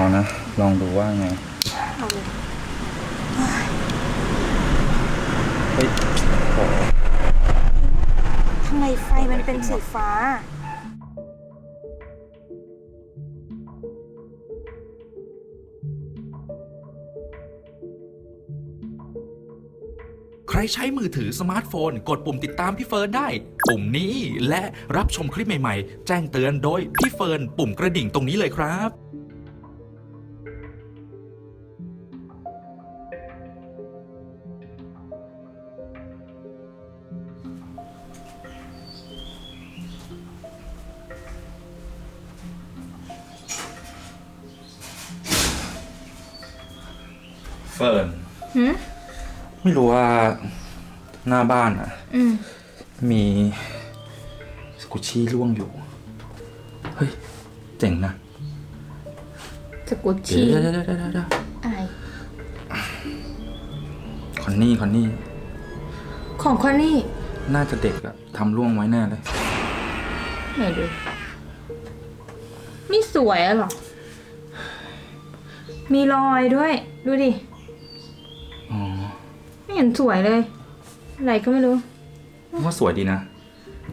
เอานะ ลองดูว่าไงเอาเลยเฮ้ยโอ้ทำไมไฟมันเป็นสีฟ้า ใครใช้มือถือสมาร์ทโฟน กดปุ่มติดตามพี่เฟิร์นได้ ปุ่มนี้และรับชมคลิปใหม่ๆ แจ้งเตือนโดยพี่เฟิร์นปุ่มกระดิ่งตรงนี้เลยครับ ฟิร์นหืมไม่รู้ว่าหน้าบ้านอะ อืมมีสกุชชี่ร่วงอยู่ เฮ้ย เจ๋งนะสกุชเดี๋ยวชี่เดี๋ยวเดี๋ยวเดี๋ยวเดี๋ยวอะไรคอนนี่คอนนี่ ของคอนนี่น่าจะเด็กอะทำร่วงไว้แน่เลย ไหนดู นี่สวยอะเหรอ มีรอยด้วย ดูดิอ๋อไม่เห็นสวยเลย อะไรก็ไม่รู้ ว่าสวยดีนะ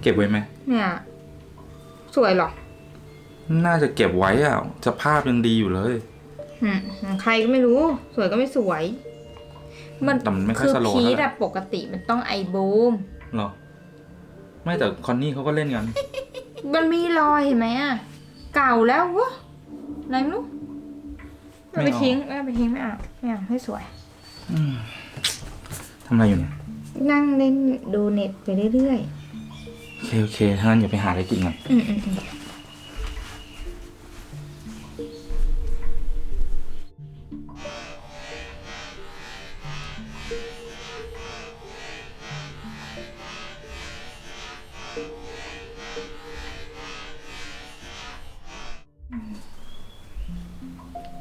เก็บไว้ไหม เนี่ย สวยเหรอน่าจะเก็บไว้อะสภาพยังดีอยู่เลย อืมใครก็ไม่รู้ สวยก็ไม่สวย มันแต่มันไม่ค่อยคือสโลว์พีเท่าทไหร่ อะปกติมันต้องไอบูม เหรอ ไม่แต่คอนนี่เขาก็เล่นกัน มันมีรอยเห็นไหมอะเก่าแล้ววะอะไรไม่รู้ไม่เอาไปไม่เอาทิ้งไม่เอาไปทิ้งไม่เอาไม่เอาให้สวย ทำอะไรอยู่เนี่ย นั่งเล่นดูเน็ตไปเรื่อยโอเค โอเค ถ้างั้นอย่าไปหาอะไรกินกันๆ อืมอืมอืม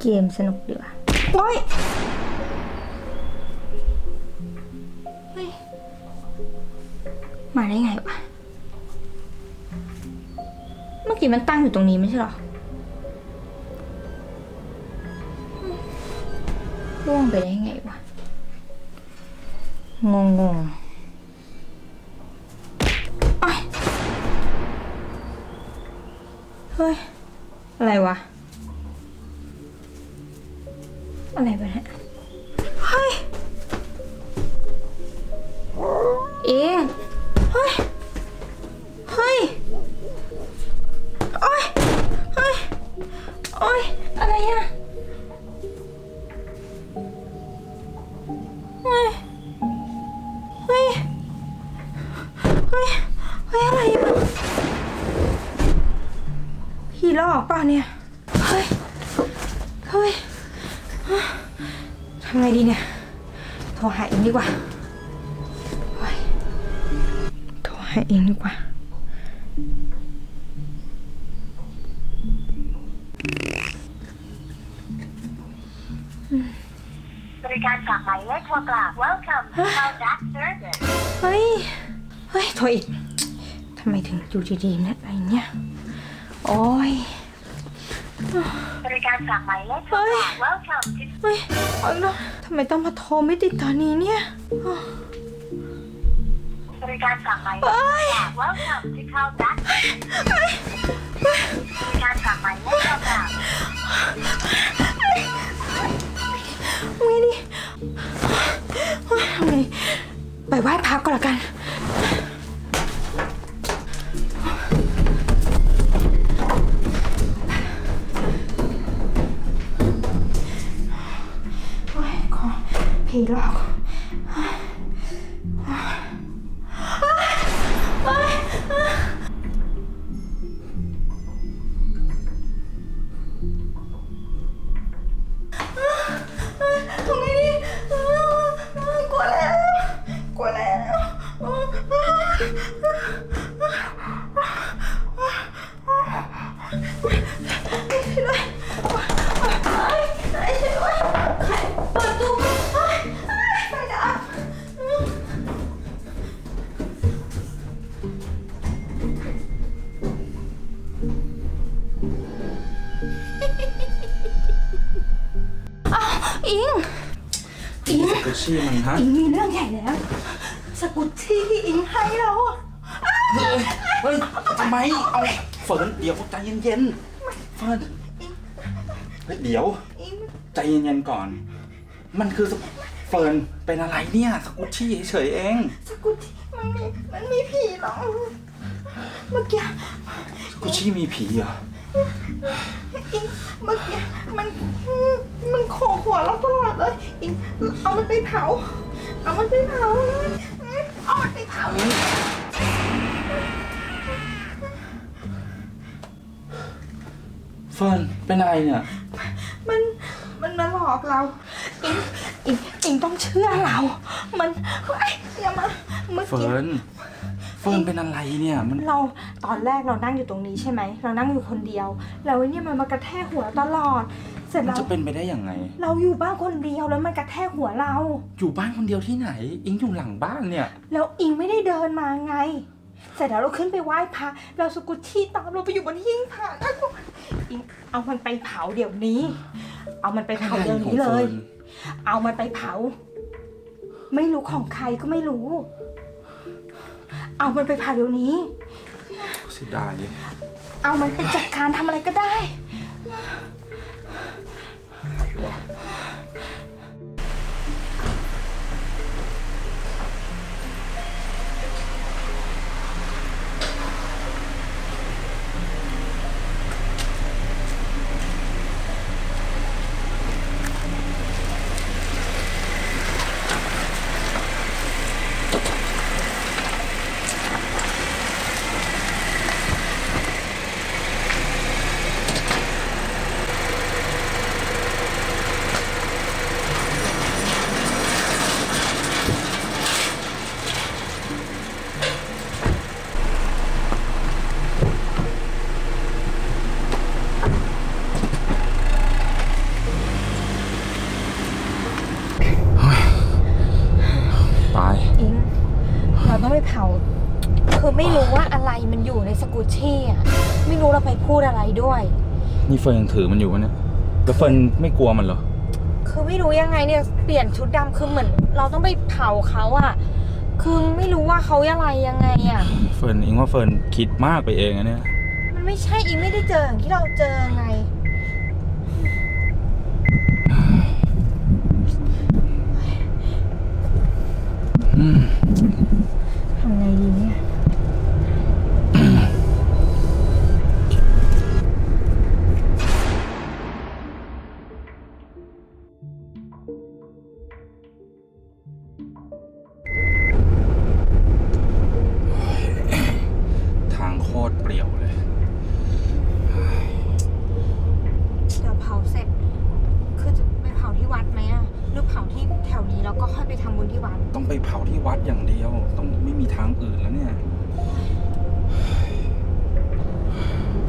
เกมสนุกดีว่ะโอ้ย กี้มันตั้งอยู่ตรงนี้ไม่ใช่หรอล่วงไปได้ไงวะ งงงๆโอ๊ยเฮ้ย อะไรวะ อะไรวะเนี่ยเฮ้ย เอ๊ะเฮ้ย ทำไงดีเนี่ย โทรหาเองดีกว่าเฮ้ยโทรหาเองดีกว่า บริการฝากหมายเลขโทรกลับ Welcome to Call Jack Service เฮ้ย เฮ้ย โทรอีก ทำไมถึงอยู่ดีๆเนี่ยอะไรเนี่ย โอ้ย บริการฝากหมายเลขโทรกลับ Welcome to เฮ้ยเอาอีกแล้วทำไมต้องมาโทรไม่ติดตอนนี้เนี่ยอ้าวบริการฝากหมายเลขโทรกลับ Welcome to Call Jack บริการฝากหมายเลขโทรกลับทำไงดีเฮ้ยทำไงไปไหว้พระก่อนละกัน ผีหล ชี่ที่อิงให้เราอะเฮ้ยทำไม เอาเฟิร์นเดี๋ยวใจเย็นๆเฟิร์นเฮ้ยเดี๋ยว อิงใจเย็นๆก่อน มันคือสกุเฟิร์นเป็นอะไรเนี่ยสกุชชี่เฉยๆเอง สกุตชี่มันมีมันมีผีเหรอเมื่อกี้สกุชชี่มีผีเหรอ อิงเมื่อกี้มันมันโขกหัวเราตลอดเลยอิงเอามันไปเผาเอามันไปเผา เอามันไปเผาเฟิร์นเป็นอะไรเนี่ย มันมันมาหลอกเราอิงอิงอิงต้องเชื่อเรา มันเฮ้ยอย่ามาเมื่อเฟิกี้ ร์นเฟิร์นเป็นอะไรเนี่ยมันเราตอนแรกเรานั่งอยู่ตรงนี้ใช่ไหม เรานั่งอยู่คนเดียว แล้วไอ้เนี่ยมันมากระแทกหัวตลอด เสร็จมันแล้วจะเป็นไปได้ยังไง เราอยู่บ้านคนเดียวแล้วมันกระแทกหัวเรา อยู่บ้านคนเดียวที่ไหน อิงอยู่หลังบ้านเนี่ย แล้วอิงไม่ได้เดินมาไง เสร็จแล้วเราขึ้นไปไหว้พระเราสกุตที่ตามเราไปอยู่บนหิ้งพระนะอิงเอามันไปเผาเดี๋ยวนี้ เอามันไปเผาเดี๋ยวนี้เลย เอามันไปเผา ไม่รู้ของใครก็ไม่รู้ เอามันไปเผาเดี๋ยวนี้ เสียดายเลยเอามันไปจัดการทำอะไรก็ได้ เราต้องไปเผาคือไม่รู้ว่าอะไรมันอยู่ในสกุชชี่อะไม่รู้เราไปพูดอะไรด้วย นี่เฟิร์นยังถือมันอยู่ปะเนี่ยแล้วเฟิร์นไม่กลัวมันเหรอ คือไม่รู้ยังไงเนี่ยเปลี่ยนชุดดำคือเหมือน เราต้องไปเผาเขาอะ คือไม่รู้ว่าเขาอะไรยังไงอะ เฟิร์นอิงว่าเฟิร์นคิดมากไปเองอะเนี่ย มันไม่ใช่อิงไม่ได้เจออย่างที่เราเจอไง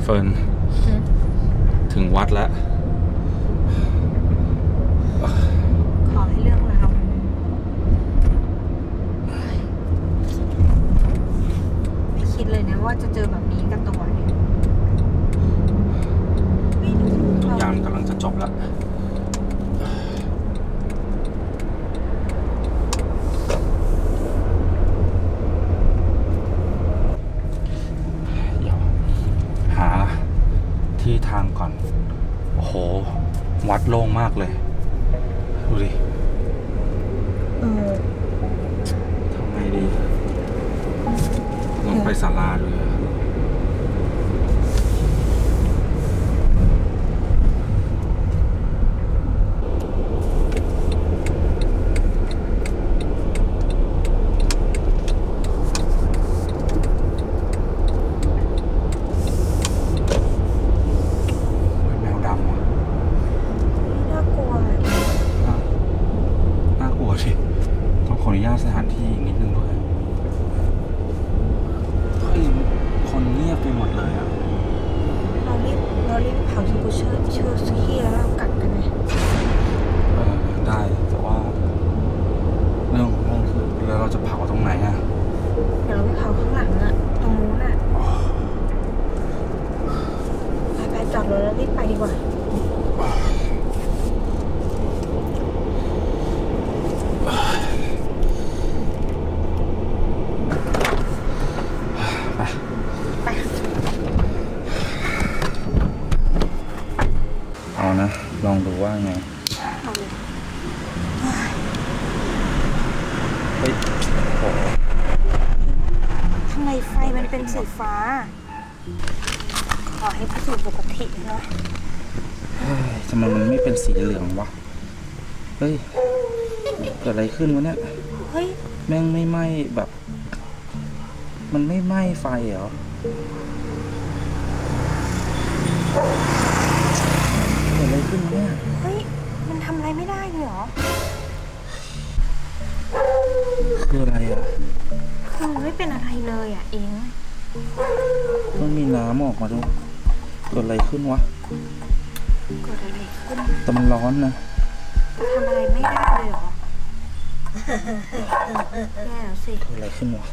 ฟิร์นหืมถึงวัดแล้วขอให้เรื่องราวมันไม่คิดเลยนะว่าจะเจอแบบนี้กับตัวเนี่ยไม่รู้ทุกเราอย่างกำลังจะจบแล้ว เดี๋ยวหาที่ทางก่อน โอ้โห วัดโล่งมากเลย ดูดิ เออ ทำไงดี ล อ ข้างหลังอะตรงนู้นอะไปไปจอดรถแล้วรีบไปดีกว่า เอานะ ลองดูว่าไงเฮ้ยโอ้ำไมไฟมันเป็นสีฟ้า ขอให้พิสูจน์ปกติเนาะเฮ้ยทำไมมันไม่เป็นสีเหลืองวะ เฮ้ย เกิดอะไรขึ้นวะเนี่ย เฮ้ย แม่งไม่ไหม้แบบ มันไม่ไหม้ไฟเหรอ เกิดอะไรขึ้นเนี่ย เฮ้ย มันทำอะไรไม่ได้เลยเหรอ คืออะไรอะคือ มันไม่เป็นอะไรเลยอะเองมันมีน้ำออกมาด้วยเกิดอะไรขึ้นวะเกิดอะไรขึ้นแต่มันร้อนนะจะทำอะไรไม่ได้เลยเหรอแย่แล้วสิเกิดอะไรขึ้นวะ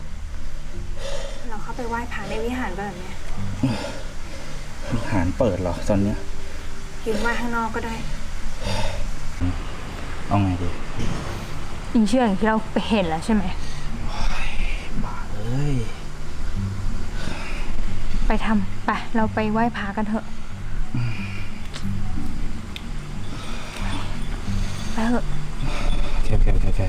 เราเข้าไปไหว้พระในวิหารแบบเนี้ยวิหารเปิดเหรอตอนเนี้ยยืนไหว้ข้างนอกก็ได้ เอาไงดีอิงเชื่ออย่างที่เราไปเห็นแล้วใช่ไหมเอ้ย ไปทำไปเราไปไหว้พระกันเถอะ ไปเถอะ โอเคโอเคโอเคโอเค